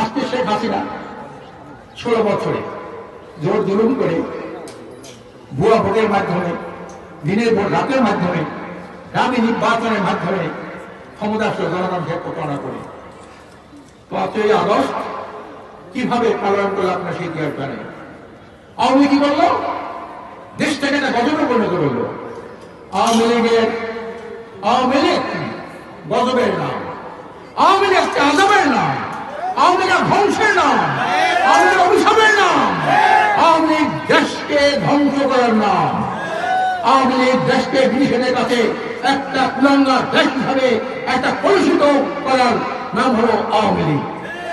আজকে শেখ হাসিনা ষোলো বছরে জোর জুলুম করে ভুয়া ভোটের মাধ্যমে, দিনের ভোট রাতের মাধ্যমে দামি নির্বাচনের মাধ্যমে ক্ষমতাসীন জনগণকে প্রতারণা করে। পাঁচই আগস্ট কীভাবে পালন করল আপনার সেই ইতিহাস জানে আওয়ামী কি করল? দেশটাকে একটা গজবে পরিণত করল। আওয়ামী লীগের, আওয়ামী লীগ গজবের নাম। আওয়ামী লীগ আজবের নাম। আওয়ামী ধ্বংসের নাম, আওয়ামী লীগ অভিশাপের নাম, আওয়ামী দেশকে ধ্বংস করার নাম। আওয়ামী লীগ দেশকে ব্রিটিশদের কাছে একটা কুলাঙ্গা দেশ হিসাবে একটা কলুষিত করার নাম হলো আওয়ামী লীগ।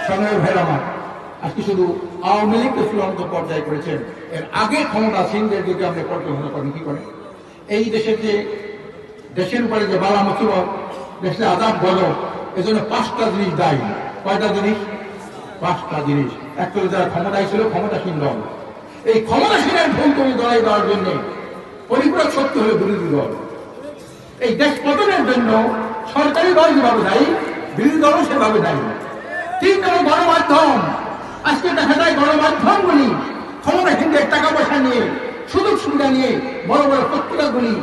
সঙ্গে ভাই আমার, আজকে শুধু আওয়ামী লীগকে চূড়ান্ত পর্যায়ে করেছেন। এর আগে ক্ষমতা সিংদের যদি আপনি পর্যালোচনা করেন, কি করেন? এই দেশের যে, দেশের উপরে যে বালা মুসিবত দেশের আজাদ বল এজন্য পাঁচটা জিনিস দায়ী। কয়টা জিনিস? পাঁচটা জিনিস। অ্যাকচুয়ালি যারা ক্ষমতায় ছিল, ক্ষমতাসীন দল। এই ক্ষমতাসীনের ভুল তুমি দলাই দেওয়ার জন্য পরিপূরক শক্তি হলো বিরোধী দল। এই দেশ পতনের জন্য সরকারি দল যেভাবে দায়ী, বিরোধী দলও সেভাবে দায়ী। তিন নম্বর গণমাধ্যম। আজকে দেখা যায় গণমাধ্যমগুলি ক্ষমতা কেন্দ্রের টাকা পয়সা নিয়ে, সুযোগ সুবিধা নিয়ে বড় বড় পত্রিকাগুলি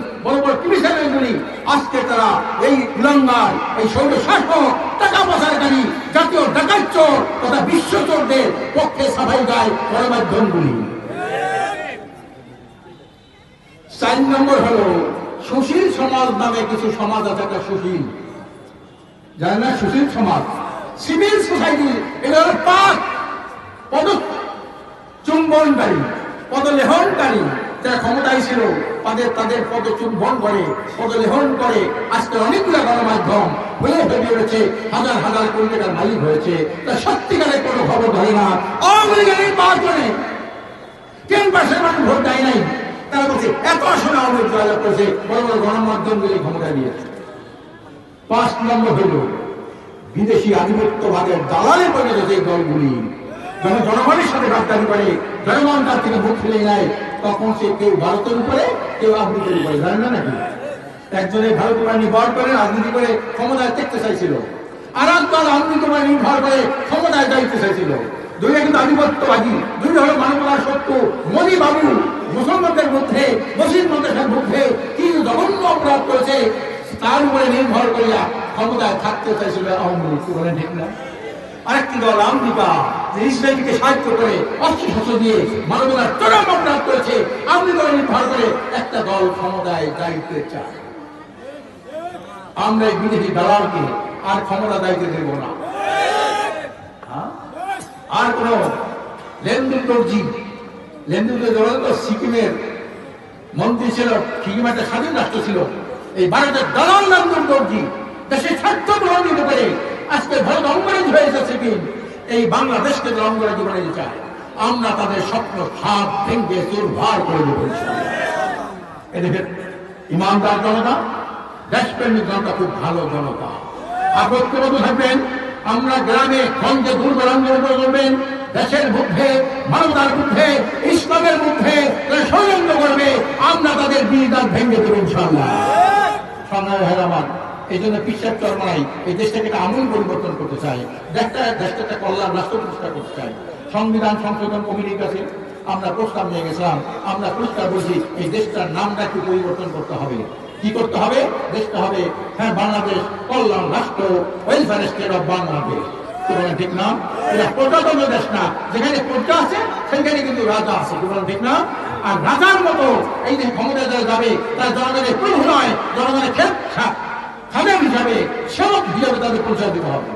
চ্যানেলগুলি আজকে তারা এই উলঙ্গার, এই সৌর শাসক টাকা পাচারকারী জাতীয় ডাকাত চোর তথা বিশ্ব চোরদের পক্ষে সাফাই গায় গণমাধ্যমগুলি। চার নম্বর হলো, সুশীল সমাজ নামে কিছু সমাজ আছে, একটা সুশীল। জানেন না সুশীল সমাজ? সিভিল সোসাইটি হলো পাক পদ চুম্বনকারী, পদলেহনকারী, যারা ক্ষমতায় ছিল। তাদের তাদের পদ চুম্বন করে পদলেহন করে। আজকে অনেকগুলো গণমাধ্যম হয়ে রয়েছে হাজার হাজার কোটি টাকার মালিক হয়েছে। তা সত্যিকারের কোনো খবর ধরে না। আওয়ামী মানুষ ভোট দেয় নাই। তারা বলছে, এত আসনে আওয়ামী জয়লাভ করেছে, বড় বড় গণমাধ্যমগুলি ক্ষমতা দিয়েছে পাঁচ নম্বর হল বিদেশি আধিপত্যবাদের দালালে পরিণত যে দলগুলি যখন জনগণের সাথে গাদ্দারি করে, জনগণ তার থেকে মুখ ফেলে নেয়। তখন সে কেউ ভারতের উপরে, কেউ আফ্রিকার উপরে, জানেন না নাকি? একজনে ভারত উপরে নির্ভর করে রাজনীতি করে ক্ষমতায় দেখতে চাইছিল। আর এক দল উপরে নির্ভর করে ক্ষমতায় যাইতে চাইছিল। কিন্তু আধিপত্যবাদী। দুইটা হলো মানবতার সত্য। মোদী বাবু মুসলমানদের মধ্যে মুসলিম মধ্যে কি জঘন্য অপরাধ করেছে, তার উপরে নির্ভর করিয়া ক্ষমতায় থাকতে চাইছিল আওয়ামী লীগ। ঠিক না? আরেকটি দল আমেরিকা ইসরায়েলকে সাহায্য করে অস্ত্র শস্ত্র দিয়ে মানবতার চরম অপরাধ করেছে আমেরিকার নির্ভর করে একটা দল ক্ষমতায় যাইতে চায়। আমরা এই বিদেশি দালালকে আর ক্ষমতা দায়িত্ব দেব না। হ্যাঁ? আর কোন লেনদেন দর্জি লেনদেন দর্জি সিকিমের মন্ত্রী ছিল সিকিম একটা স্বাধীন রাষ্ট্র ছিল, এই ভারতের দালাল লেনদেন দর্জি দেশের স্বার্থ প্রভাবিত করে আজকে ভারত অঙ্গরাজ হয়েছে সিকিম। এই বাংলাদেশকে তারা জীবনে চায়। আমরা তাদের স্বপ্ন খাপ ভেঙ্গে চুরভার করে দেবো। এদিকে ইমানদার জনতা দেশপ্রেমী জনতা খুব ভালো জনতা। আর ঐক্যবদ্ধ থাকবেন, আমরা গ্রামে গঞ্জে দুর্বল আন্দোলন করবেন দেশের মধ্যে মানবতার মধ্যে তারা ষড়যন্ত্র করবে আমরা তাদের বিদান ভেঙে দেবো ইনশাল্লাহ সংগ্রামী ভাই আমার এই জন্য পিসার চরমাই এই দেশটাকে একটা আমূল পরিবর্তন করতে চাই দেশটা দেশটা একটা কল্যাণ, রাষ্ট্র প্রতিষ্ঠা করতে চাই সংবিধান, সংশোধন কমিটির কাছে আমরা প্রস্তাব নিয়ে গেছিলাম। আমরা পরিষ্কার বলছি, এই দেশটার নামটা একটু পরিবর্তন করতে হবে। কি করতে হবে? দেশটা হবে হ্যাঁ বাংলাদেশ কল্যাণ, রাষ্ট্র ওয়েলফেয়ার স্টেট অফ বাংলাদেশ ঠিক না? এটা প্রজাতন্ত্র দেশ না। যেখানে প্রজা আছে, সেখানে কিন্তু রাজা আছে। ঠিক না? আর রাজার মতো এই যে ক্ষমতায় যারা যাবে, তারা জনগণের প্রভু নয়, জনগণের ক্ষেত খাদেম হিসাবে সেবক হিসাবে তাদের পরিচয় হবে।